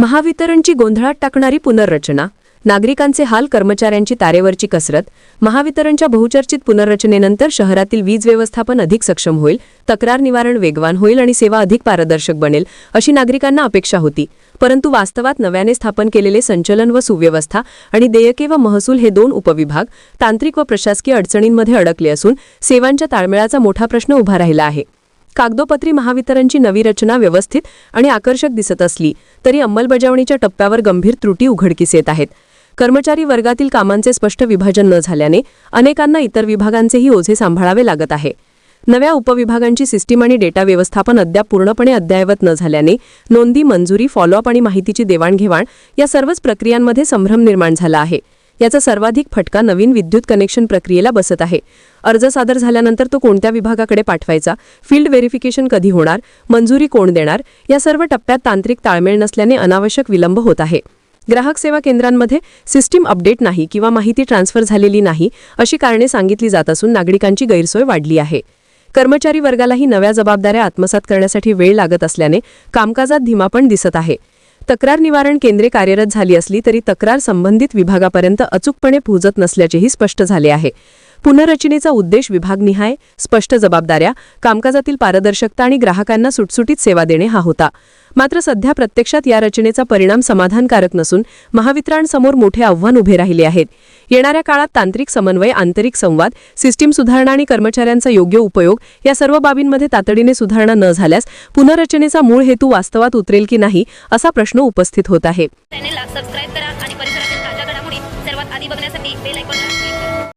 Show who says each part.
Speaker 1: महावितरणची गोंधळात टाकणारी पुनर्रचना नागरिकांचे हाल कर्मचाऱ्यांची तारेवरची कसरत महावितरणच्या बहुचर्चित पुनर्रचनेनंतर शहरातील वीज व्यवस्थापन अधिक सक्षम होईल तक्रार निवारण वेगवान होईल आणि सेवा अधिक पारदर्शक बनेल अशी नागरिकांना अपेक्षा होती. परंतु वास्तवात नव्याने स्थापन केलेले संचलन व सुव्यवस्था आणि देयके व महसूल हे दोन उपविभाग तांत्रिक व प्रशासकीय अडचणींमध्ये अडकले असून सेवांच्या ताळमेळाचा मोठा प्रश्न उभा राहिला आहे. कागदोपत्री महावितरणची नवी रचना व्यवस्थित आणि आकर्षक दिसत असली तरी अंमलबजावणीच्या टप्प्यावर गंभीर त्रुटी उघडकीस येत आहेत. कर्मचारी वर्गातील कामांचे स्पष्ट विभाजन न झाल्याने अनेकांना इतर विभागांचेही ओझे सांभाळावे लागत आहे. नव्या उपविभागांची सिस्टीम आणि डेटा व्यवस्थापन अद्याप पूर्णपणे अद्ययावत न झाल्याने नोंदी मंजुरी फॉलोअप आणि माहितीची देवाणघेवाण या सर्वच प्रक्रियांमध्ये संभ्रम निर्माण झाला आहे. याचा सर्वाधिक फटका नवीन विद्युत कनेक्शन प्रक्रियेला बसत आहे. अर्ज सादर झाल्यानंतर तो कोणत्या विभागाकडे पाठवायचा? फील्ड व्हेरिफिकेशन कधी होणार? मंजुरी कोण देणार? या सर्व टप्प्यात तांत्रिक ताळमेळ नसल्याने अनावश्यक विलंब होत आहे. ग्राहक सेवा केंद्रांमध्ये सिस्टीम अपडेट नाही किंवा माहिती ट्रान्सफर झालेली नाही अशी कारणे सांगितली जात असून नागरिकांची गैरसोय वाढली आहे. कर्मचारी वर्गालाही नव्या जबाबदाऱ्या आत्मसात करण्यासाठी वेळ लागत असल्याने कामकाजात धीमापण दिसत आहे. तक्रार निवारण केंद्रे कार्यरत झाली असली तरी तक्रार संबंधित विभागापर्यंत अचूकपणे पोहोचत नसल्याचेही स्पष्ट झाले आहे. पुनर्रचनेचा उद्देश विभागनिहाय स्पष्ट जबाबदाऱ्या कामकाजातील पारदर्शकता आणि ग्राहकांना सुटसुटीत सेवा देणे हा होता. मात्र सध्या प्रत्यक्षात या रचनेचा परिणाम समाधानकारक नसून महावितरणसमोर मोठे आव्हान उभे राहिले आहेत. येणाऱ्या काळात तांत्रिक समन्वय आंतरिक संवाद सिस्टीम सुधारणा आणि कर्मचाऱ्यांचा योग्य उपयोग या सर्व बाबींमध्ये तातडीने सुधारणा न झाल्यास पुनर्रचनेचा मूळ हेतू वास्तवात उतरेल की नाही असा प्रश्न उपस्थित होत आहे.